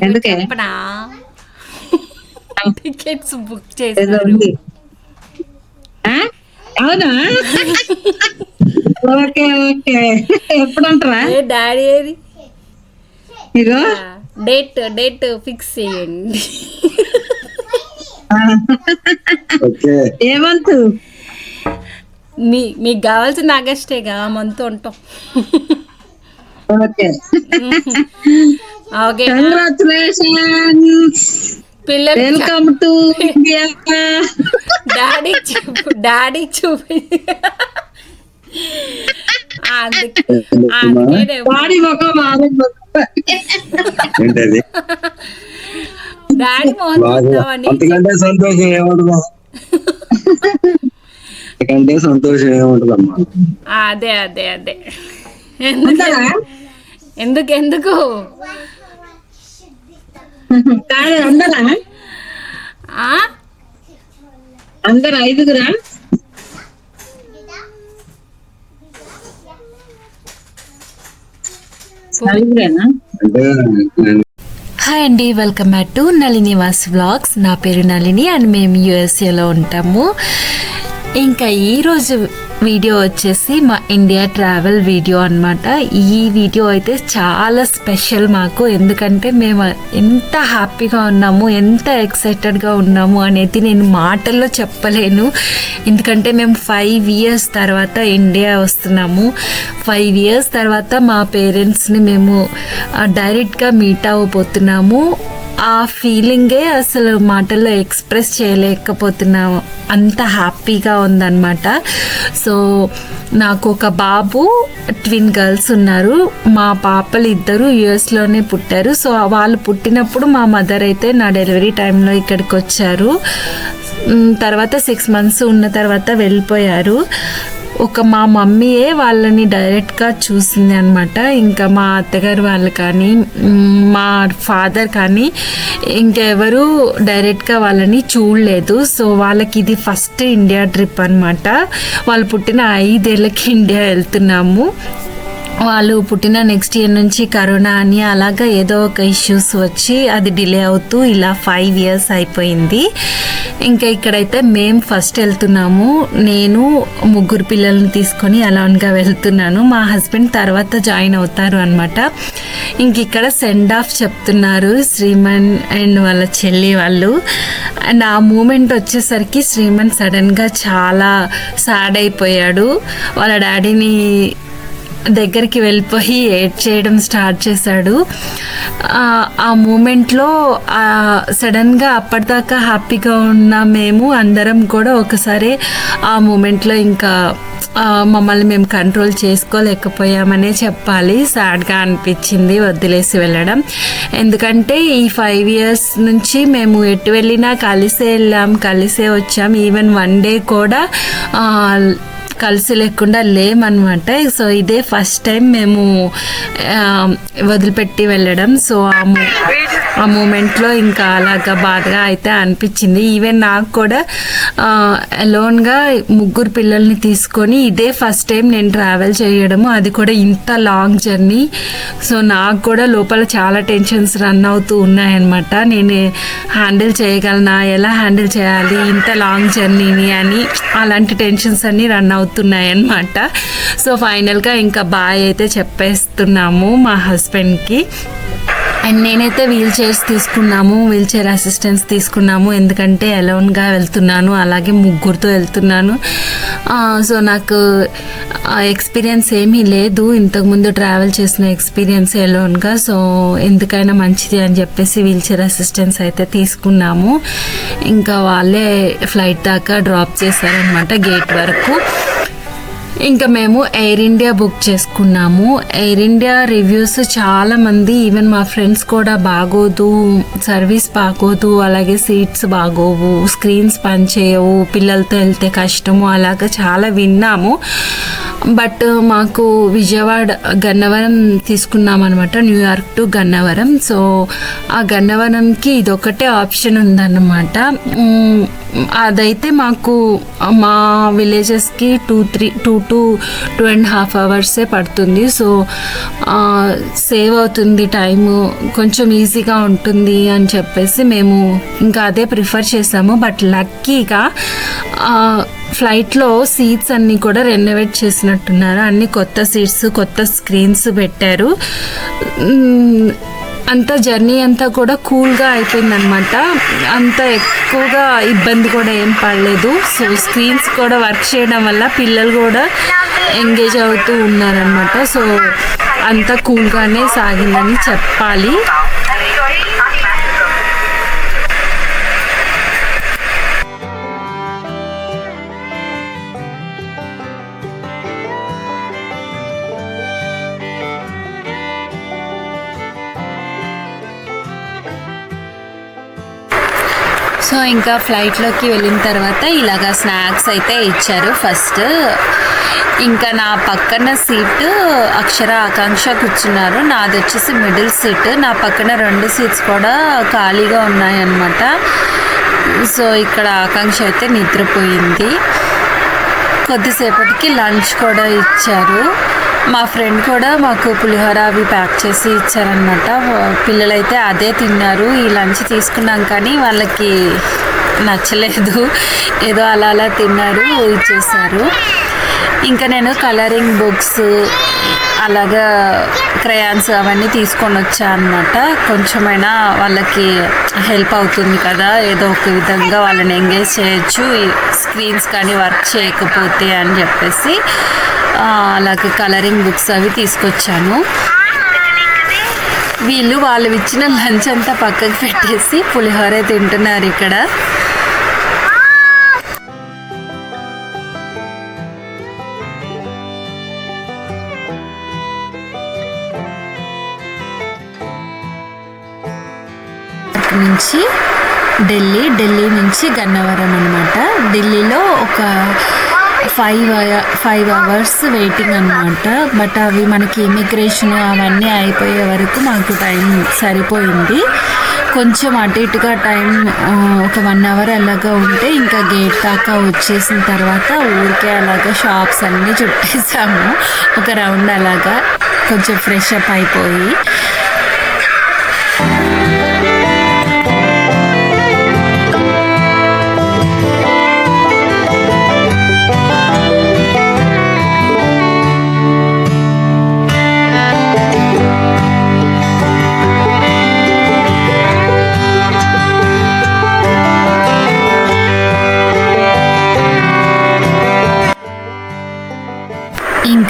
చెప్పనా? Tickets book చేశారు? అవునా? Okay okay. ఎప్పుడంటారా? ఏ డాడీ ఏది? ఇగో. డేట్ డేట్ ఫిక్స్ చేయండి. ఏమంతు? మీ మీకు కావాల్సిన ఆగస్టేగా మంత్ ఉంటాం ఓకే. ఓకే కంగ్రాచులేషన్స్ పిల్లలు వెల్కమ్ టు ఇండియా డాడీ చూపు డాడీ చూపి డాడీ అంతకంటే సంతోషం ఏముంటుందా? అంతకంటే సంతోషం ఏముంటుందమ్మా? అదే అదే అదే. ఎందుకు? ఎందుకు? అందరా అందరు ఐదుగురా? ఐదుగురేనా? హాయ్ అండి వెల్కమ్ బ్యాక్ టు నళిని వాస్ వ్లాగ్స్. నా పేరు నళిని అండ్ మేము యూఎస్ఏలో ఉంటాము. ఇంకా ఈరోజు వీడియో వచ్చేసి మా ఇండియా ట్రావెల్ వీడియో అన్నమాట. ఈ వీడియో అయితే చాలా స్పెషల్ మాకు. ఎందుకంటే మేము ఎంత హ్యాపీగా ఉన్నాము ఎంత ఎక్సైటెడ్గా ఉన్నాము అనేది నేను మాటల్లో చెప్పలేను. ఎందుకంటే మేము ఫైవ్ ఇయర్స్ తర్వాత ఇండియా వస్తున్నాము. ఫైవ్ ఇయర్స్ తర్వాత మా పేరెంట్స్ని మేము డైరెక్ట్గా మీట్ అవ్వబోతున్నాము. ఆ ఫీలింగే అసలు మాటల్లో ఎక్స్ప్రెస్ చేయలేకపోతున్నాము అంత హ్యాపీగా ఉందన్నమాట. సో నాకు ఒక బాబు ట్విన్ గర్ల్స్ ఉన్నారు. మా పాపలు ఇద్దరు యుఎస్లోనే పుట్టారు. సో వాళ్ళు పుట్టినప్పుడు మా మదర్ అయితే నా డెలివరీ టైంలో ఇక్కడికి వచ్చారు తర్వాత సిక్స్ మంత్స్ ఉన్న తర్వాత వెళ్ళిపోయారు. ఒక మా మమ్మీయే వాళ్ళని డైరెక్ట్గా చూసింది అనమాట ఇంకా మా అత్తగారు వాళ్ళు కానీ మా ఫాదర్ కానీ ఇంకెవరు డైరెక్ట్గా వాళ్ళని చూడలేదు. సో వాళ్ళకి ఇది ఫస్ట్ ఇండియా ట్రిప్ అనమాట వాళ్ళు పుట్టిన ఐదేళ్ళకి ఇండియా వెళ్తున్నాము. వాళ్ళు పుట్టిన నెక్స్ట్ ఇయర్ నుంచి కరోనా అని అలాగా ఏదో ఒక ఇష్యూస్ వచ్చి అది డిలే అవుతూ ఇలా ఫైవ్ ఇయర్స్ అయిపోయింది. ఇంకా ఇక్కడైతే మేము ఫస్ట్ వెళ్తున్నాము. నేను ముగ్గురు పిల్లల్ని తీసుకొని అలాన్గా వెళ్తున్నాను. మా హస్బెండ్ తర్వాత జాయిన్ అవుతారు అనమాట ఇంక ఇక్కడ సెండ్ ఆఫ్ చెప్తున్నారు శ్రీమన్ అండ్ వాళ్ళ చెల్లి వాళ్ళు. అండ్ ఆ మూమెంట్ వచ్చేసరికి శ్రీమన్ సడన్గా చాలా సాడ్ అయిపోయాడు. వాళ్ళ డాడీని దగ్గరికి వెళ్ళిపోయి ఏడ్ చేయడం స్టార్ట్ చేశాడు. ఆ- మూమెంట్లో సడన్గా అప్పటిదాకా హ్యాపీగా ఉన్న మేము అందరం కూడా ఒకసారి ఆ మూమెంట్లో ఇంకా మమ్మల్ని మేము కంట్రోల్ చేసుకోలేకపోయామనే చెప్పాలి. సాడ్గా అనిపించింది వదిలేసి వెళ్ళడం. ఎందుకంటే ఈ ఫైవ్ ఇయర్స్ నుంచి మేము ఎటు వెళ్ళినా కలిసే వెళ్ళాం కలిసే వచ్చాం. ఈవెన్ వన్ డే కూడా కలిసి లేకుండా లేమనమాట సో ఇదే ఫస్ట్ టైం మేము వదిలిపెట్టి వెళ్ళడం. సో ఆ మూ- ఆ మూమెంట్లో ఇంకా అలాగా బాధగా అయితే అనిపించింది. ఈవెన్ నాకు కూడా అలోన్గా ముగ్గురు పిల్లల్ని తీసుకొని ఇదే ఫస్ట్ టైం నేను ట్రావెల్ చేయడము. అది కూడా ఇంత లాంగ్ జర్నీ సో నాకు కూడా లోపల చాలా టెన్షన్స్ రన్ అవుతూ ఉన్నాయన్నమాట. నేను హ్యాండిల్ చేయగలనా? ఎలా హ్యాండిల్ చేయాలి? ఇంత లాంగ్ జర్నీని అని అలాంటి టెన్షన్స్ అన్నీ రన్ అవుతాయి అవుతున్నాయన్నమాట. సో ఫైనల్గా ఇంకా బాయ్ అయితే చెప్పేస్తున్నాము మా హస్బెండ్కి. అండ్ నేనైతే వీల్ చైర్స్ తీసుకున్నాము వీల్ చైర్ అసిస్టెన్స్ తీసుకున్నాము. ఎందుకంటే అలోన్గా వెళ్తున్నాను అలాగే ముగ్గురితో వెళ్తున్నాను. సో నాకు ఎక్స్పీరియన్స్ ఏమీ లేదు. ఇంతకుముందు ట్రావెల్ చేసిన ఎక్స్పీరియన్స్ ఎలోన్గా సో ఎందుకైనా మంచిది అని చెప్పేసి వీల్ చైర్ అసిస్టెన్స్ అయితే తీసుకున్నాము. ఇంకా వాళ్ళే ఫ్లైట్ దాకా డ్రాప్ చేశారనమాట గేట్ వరకు. ఇంకా మేము ఎయిర్ ఇండియా బుక్ చేసుకున్నాము. ఎయిర్ ఇండియా రివ్యూస్ చాలా మంది ఈవెన్ మా ఫ్రెండ్స్ కూడా బాగోదు సర్వీస్ బాగోదు అలాగే సీట్స్ బాగోవు స్క్రీన్స్ పనిచేయవు పిల్లలతో వెళ్తే కష్టము అలాగా చాలా విన్నాము. బట్ మాకు విజయవాడ గన్నవరం తీసుకున్నాం అనమాట న్యూయార్క్ టు గన్నవరం. సో ఆ గన్నవరంకి ఇదొకటే ఆప్షన్ ఉందన్నమాట. అదైతే మాకు మా విలేజెస్కి two three two to two and half అవర్సే పడుతుంది. సో సేవ్ అవుతుంది టైము. కొంచెం ఈజీగా ఉంటుంది అని చెప్పేసి మేము ఇంకా అదే ప్రిఫర్ చేసాము. బట్ లక్కీగా ఫ్లైట్లో సీట్స్ అన్నీ కూడా రెనోవేట్ చేసినట్టున్నారు. అన్ని కొత్త సీట్స్ కొత్త స్క్రీన్స్ పెట్టారు. అంత జర్నీ అంతా కూడా కూల్గా అయిపోయిందనమాట అంత ఎక్కువగా ఇబ్బంది కూడా ఏం పడలేదు. సో స్క్రీన్స్ కూడా వర్క్ చేయడం వల్ల పిల్లలు కూడా ఎంగేజ్ అవుతూ ఉన్నారనమాట సో అంత కూల్గానే సాగిందని చెప్పాలి. సో ఇంకా ఫ్లైట్లోకి వెళ్ళిన తర్వాత ఇలాగా స్నాక్స్ అయితే ఇచ్చారు. ఫస్ట్ ఇంకా నా పక్కన సీట్ అక్షర ఆకాంక్ష కూర్చున్నారు. నాది వచ్చేసి మిడిల్ సీట్. నా పక్కన రెండు సీట్స్ కూడా ఖాళీగా ఉన్నాయన్నమాట. సో ఇక్కడ ఆకాంక్ష అయితే నిద్రపోయింది. కొద్దిసేపటికి లంచ్ కూడా ఇచ్చారు. మా ఫ్రెండ్ కూడా మాకు పులిహోర అవి ప్యాక్ చేసి ఇచ్చారనమాట పిల్లలైతే అదే తిన్నారు. ఈ లంచ్ తీసుకున్నాం కానీ వాళ్ళకి నచ్చలేదు. ఏదో అలా అలా తిన్నారు ఇచ్చేసారు. ఇంకా నేను కలరింగ్ బుక్స్ అలాగా క్రయాన్స్ అవన్నీ తీసుకొని వచ్చా అనమాట కొంచెమైనా వాళ్ళకి హెల్ప్ అవుతుంది కదా ఏదో ఒక విధంగా వాళ్ళని ఎంగేజ్ చేయొచ్చు. స్క్రీన్స్ కానీ వర్క్ చేయకపోతే అని చెప్పేసి అలాగే కలరింగ్ బుక్స్ అవి తీసుకొచ్చాను. వీళ్ళు వాళ్ళు ఇచ్చిన లంచ్ అంతా పక్కకు పెట్టేసి పులిహోర తింటున్నారు ఇక్కడ. నుంచి ఢిల్లీ ఢిల్లీ నుంచి గన్నవరం అనమాట ఢిల్లీలో ఒక ఫైవ్ ఫైవ్ అవర్స్ వెయిటింగ్ అనమాట బట్ అవి మనకి ఇమిగ్రేషన్ అవన్నీ అయిపోయే వరకు మాకు టైం సరిపోయింది. కొంచెం అటు ఇటుగా టైం ఒక వన్ అవర్ అలాగా ఉంటే ఇంకా గేట్ దాకా వచ్చేసిన తర్వాత ఊరికే అలాగా షాప్స్ అన్నీ చుట్టేసాము. ఒక రౌండ్ అలాగా కొంచెం ఫ్రెష్ అప్ అయిపోయి.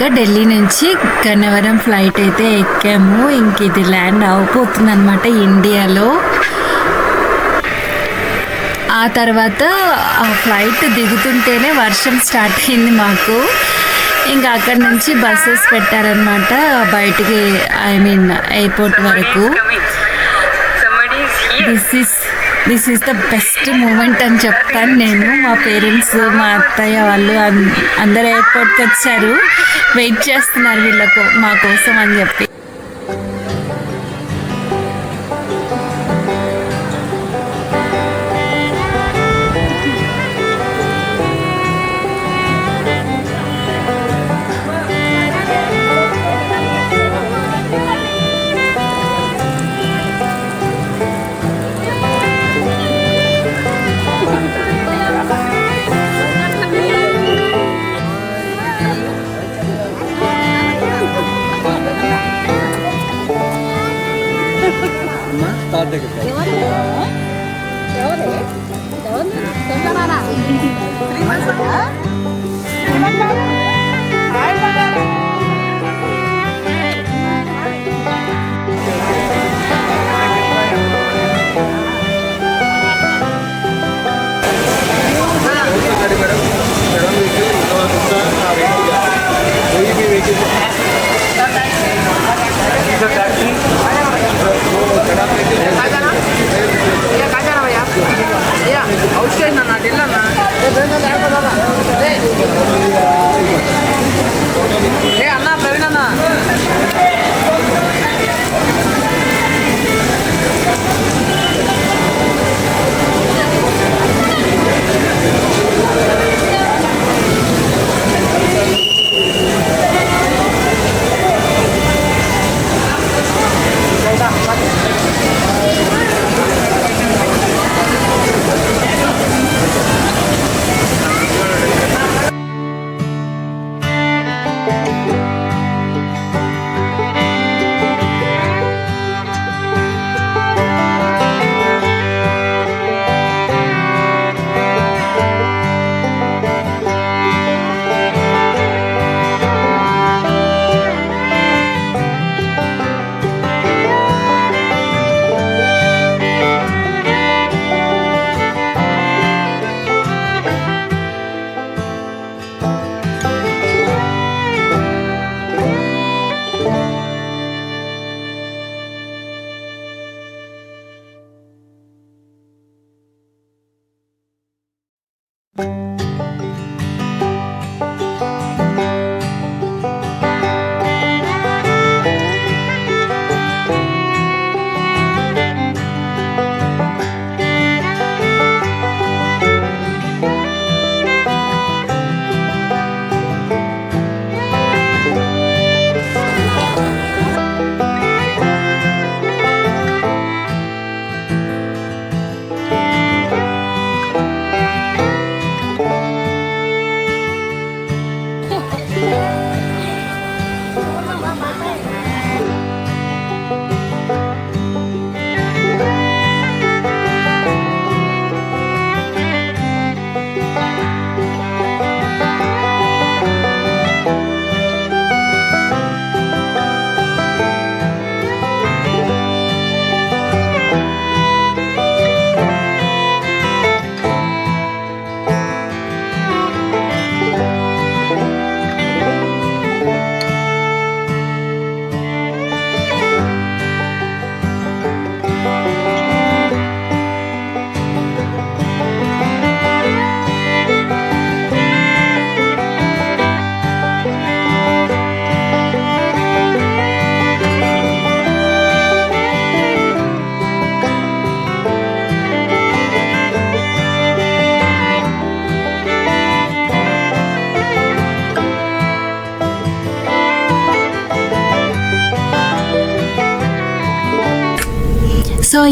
ఇంకా ఢిల్లీ నుంచి గన్నవరం ఫ్లైట్ అయితే ఎక్కాము. ఇంక ఇది ల్యాండ్ అవబోతుంది అనమాట ఇండియాలో. ఆ తర్వాత ఆ ఫ్లైట్ దిగుతుంటేనే వర్షం స్టార్ట్ అయింది మాకు. ఇంకా అక్కడ నుంచి బస్సెస్ పెట్టారనమాట బయటికి ఐ మీన్ ఎయిర్పోర్ట్ వరకు. This is this is the best moment అని చెప్తాను నేను. మా పేరెంట్స్ మా అత్తయ్య వాళ్ళు అందరు ఎయిర్పోర్ట్కి వచ్చారు. వెయిట్ చేస్తున్నారు వీళ్ళకు మా కోసం అని చెప్పి.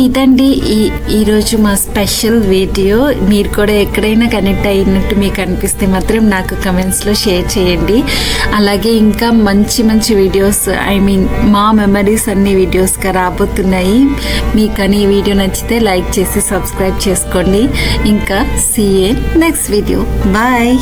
ఇదండి. ఈ ఈరోజు మా స్పెషల్ వీడియో. మీరు కూడా ఎక్కడైనా కనెక్ట్ అయినట్టు మీకు అనిపిస్తే మాత్రం నాకు కమెంట్స్లో షేర్ చేయండి. అలాగే ఇంకా మంచి మంచి వీడియోస్ ఐ మీన్ మా మెమరీస్ అన్ని వీడియోస్గా రాబోతున్నాయి. మీకు అని ఈ వీడియో నచ్చితే లైక్ చేసి సబ్స్క్రైబ్ చేసుకోండి. ఇంకా సీఏ నెక్స్ట్ వీడియో బాయ్